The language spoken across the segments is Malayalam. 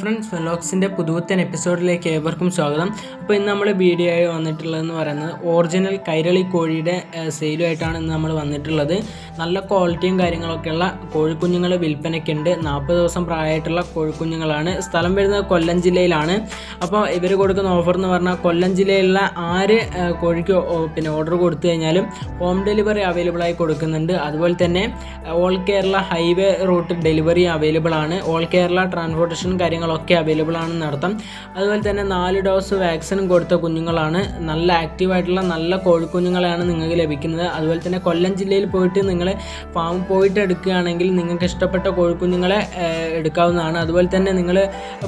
ഫ്രണ്ട്സ് വെലോക്സിന്റെ പുതുപുത്തൻ എപ്പിസോഡിലേക്ക് ഏവർക്കും സ്വാഗതം. അപ്പോൾ ഇന്ന് നമ്മൾ വീഡിയോ ആയി വന്നിട്ടുള്ളതെന്ന് പറയുന്നത് ഒറിജിനൽ കൈരളി കോഴിയുടെ സെയിലുമായിട്ടാണ് ഇന്ന് നമ്മൾ വന്നിട്ടുള്ളത്. നല്ല ക്വാളിറ്റിയും കാര്യങ്ങളൊക്കെയുള്ള കോഴിക്കുഞ്ഞുങ്ങൾ വിൽപ്പനയ്ക്കുണ്ട്. നാൽപ്പത് ദിവസം പ്രായമായിട്ടുള്ള കോഴിക്കുഞ്ഞുങ്ങളാണ്. സ്ഥലം വരുന്നത് കൊല്ലം ജില്ലയിലാണ്. അപ്പോൾ ഇവർ കൊടുക്കുന്ന ഓഫർ എന്ന് പറഞ്ഞാൽ കൊല്ലം ജില്ലയിലുള്ള ആര് കോഴിക്ക് പിന്നെ ഓർഡർ കൊടുത്തു കഴിഞ്ഞാലും ഹോം ഡെലിവറി അവൈലബിൾ ആയി കൊടുക്കുന്നുണ്ട്. അതുപോലെ തന്നെ all Kerala highway route delivery available ആണ്. ഓൾ കേരള ട്രാൻസ്പോർട്ടേഷൻ കാര്യങ്ങളൊക്കെ അവൈലബിൾ ആണെന്ന് അർത്ഥം അതുപോലെ തന്നെ നാല് ഡോസ് വാക്സിനും കൊടുത്ത കുഞ്ഞുങ്ങളാണ്. നല്ല ആക്റ്റീവായിട്ടുള്ള നല്ല കോഴിക്കുഞ്ഞുങ്ങളെയാണ് നിങ്ങൾക്ക് ലഭിക്കുന്നത്. അതുപോലെ തന്നെ കൊല്ലം ജില്ലയിൽ പോയിട്ട് നിങ്ങൾ ഫാം പോയിട്ട് എടുക്കുകയാണെങ്കിൽ നിങ്ങൾക്ക് ഇഷ്ടപ്പെട്ട കോഴിക്കുഞ്ഞുങ്ങളെ എടുക്കാവുന്നതാണ്. അതുപോലെ തന്നെ നിങ്ങൾ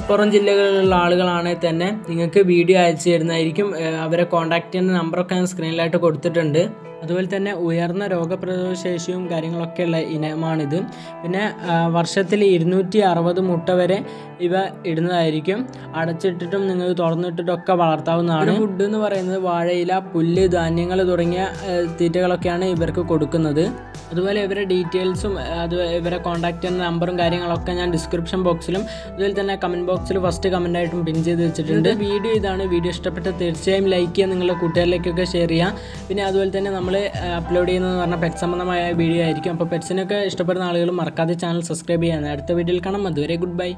പുറം ജില്ലകളിലുള്ള ആളുകളാണെങ്കിൽ തന്നെ നിങ്ങൾക്ക് വീഡിയോ അയച്ചു തരുന്നതായിരിക്കും. അവരെ കോൺടാക്ട് ചെയ്യുന്ന നമ്പറൊക്കെ ഞാൻ സ്ക്രീനിലായിട്ട് കൊടുത്തിട്ടുണ്ട്. അതുപോലെ തന്നെ ഉയർന്ന രോഗപ്രതിരോധ ശേഷിയും കാര്യങ്ങളൊക്കെ ഉള്ള ഇനമാണിത്. പിന്നെ വർഷത്തിൽ ഇരുന്നൂറ്റി അറുപത് മുട്ട വരെ ഇവ ഇടുന്നതായിരിക്കും. അടച്ചിട്ടിട്ടും നിങ്ങൾ തുറന്നിട്ടിട്ടൊക്കെ വളർത്താവുന്നതാണ്. ഫുഡ് എന്ന് പറയുന്നത് വാഴയില പുല്ല് ധാന്യങ്ങൾ തുടങ്ങിയ തീറ്റകളൊക്കെയാണ് ഇവർക്ക് കൊടുക്കുന്നത്. അതുപോലെ ഇവരെ ഡീറ്റെയിൽസും അത് ഇവരെ കോൺടാക്ട് ചെയ്യുന്ന നമ്പറും കാര്യങ്ങളൊക്കെ ഞാൻ ഡിസ്ക്രിപ്ഷൻ ബോക്സിലും അതുപോലെ തന്നെ കമന്റ് ബോക്സിൽ ഫസ്റ്റ് കമന്റ് ആയിട്ടും പിൻ ചെയ്ത് വെച്ചിട്ടുണ്ട്. വീഡിയോ ഇതാണ്. വീഡിയോ ഇഷ്ടപ്പെട്ട തീർച്ചയായും ലൈക്ക് ചെയ്യുക നിങ്ങളുടെ കൂട്ടുകാരിലേക്കൊക്കെ ഷെയർ ചെയ്യുക. പിന്നെ അതുപോലെ തന്നെ നമ്മൾ അപ്ലോഡ് ചെയ്യുന്നതെന്ന് പറഞ്ഞാൽ പെറ്റ് സംബന്ധമായ വീഡിയോ ആയിരിക്കും. അപ്പോൾ പെറ്റ്സിനൊക്കെ ഇഷ്ടപ്പെടുന്ന ആളുകൾ മറക്കാതെ ചാനൽ സബ്സ്ക്രൈബ് ചെയ്യാൻ. അടുത്ത വീഡിയോയിൽ കാണാം. അതുവരെ ഗുഡ് ബൈ